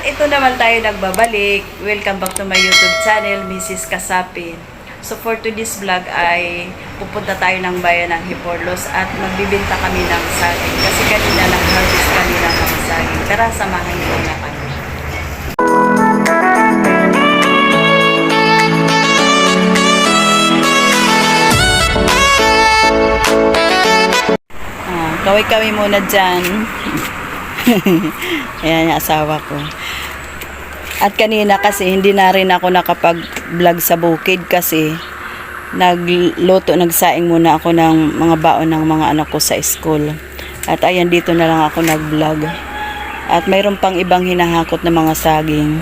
At ito naman tayo nagbabalik. Welcome back to my YouTube channel, Mrs. Kasapi. So for today's vlog ay pupunta tayo ng bayan ng Hiporlos at magbibenta kami ng saging. Kasi kanina lang harvest kanina ng saging. Tara, samahan niyo na kami. Ah, kaway-kaway muna dyan. Ayan yung asawa ko. At kanina kasi hindi na rin ako nakapag-vlog sa bukid kasi nagluto, nagsaing muna ako ng mga baon ng mga anak ko sa school. At ayan dito na lang ako nag-vlog. At mayroon pang ibang hinahakot na mga saging.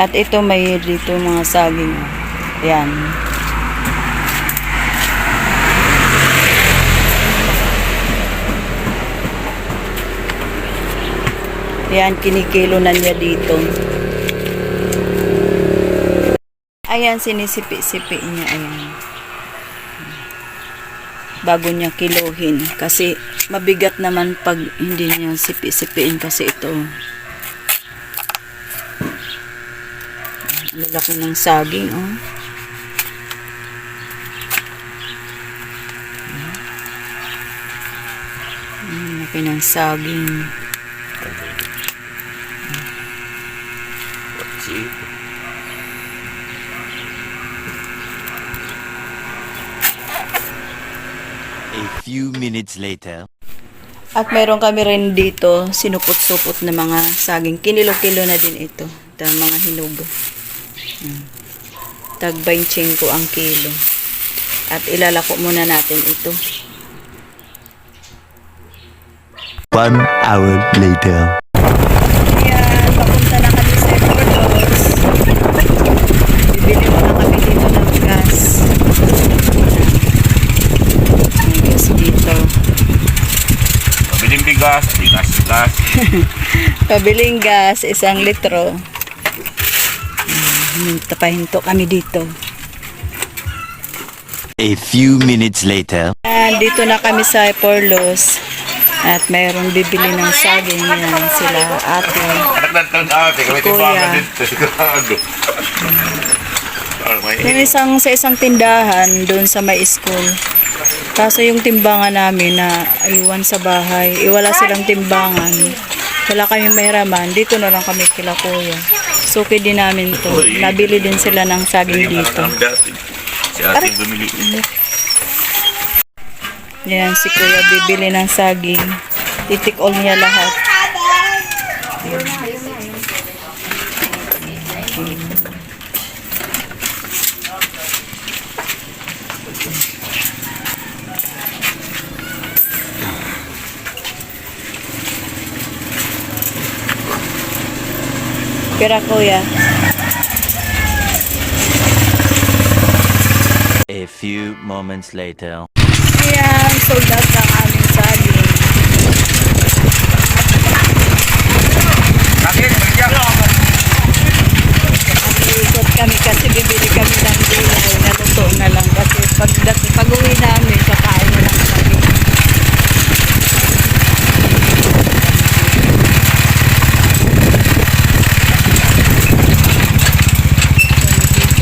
At ito may dito mga saging. Ayan. Ayan, kinikilo na niya dito. Ayan, sinisipi-sipi niya. Ayan. Bago niya kiluhin. Kasi mabigat naman pag hindi niya sipi-sipiin kasi ito. Lalaki ng saging, oh. Ang Laki ng saging. A few minutes later. At meron kami rin dito, sinupot-supot na mga saging. Kinilo-kilo na din ito. Ito mga hinog. Hmm. Tag 25 ang kilo. At ilalako muna natin ito. One hour later. Ayan, papunta na kami sa Ecuadors. Bibili muna kami dito ng gas. May gas dito. Pabiling bigas, bigas, bigas. Pabiling gas, isang litro. Hmm, Tapahinto kami dito. A few minutes later. And dito na kami sa Porlos. At mayroong bibili ng saging yan sila ate. Anak na taon ate, kami Kuya. timbangan dito. Sigurado. Ano may Yung isang, sa isang tindahan doon sa may school. Kaso yung timbangan namin na iwan sa bahay, iwala silang timbangan. Wala kami mahiraman. Dito na lang kami kila kuya. Suki din namin to. Nabili din sila ng saging dito. Si bumili. Yan, si kuya bibili ng saging. Titik all niya lahat. Pira kuya. A few moments later. Ayan, sold out ng aming saging. Akin, bigyan. Ikot kami kasi bibili kami ng gulay na luto na lang kasi pag, pag uwi namin, kakain na lang kami.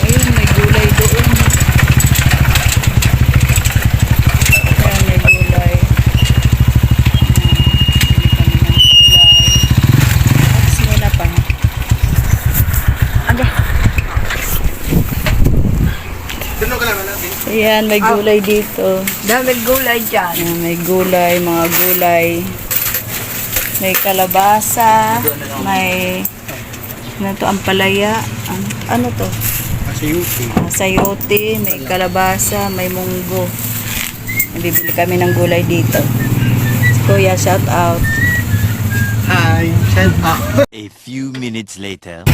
Ayun, may gulay doon. Ayan, may gulay. Ayan, bili kami ng gulay. Tapos muna pa. Aga. Ayan, may gulay dito. Dami gulay dyan. Ayan, may gulay, mga gulay. May kalabasa, may ano to, ampalaya. Ano, ano to? Ah, sayote, may kalabasa, may munggo. Bibili kami ng gulay dito. Kuya, shout out. Hi, shout out. A few minutes later.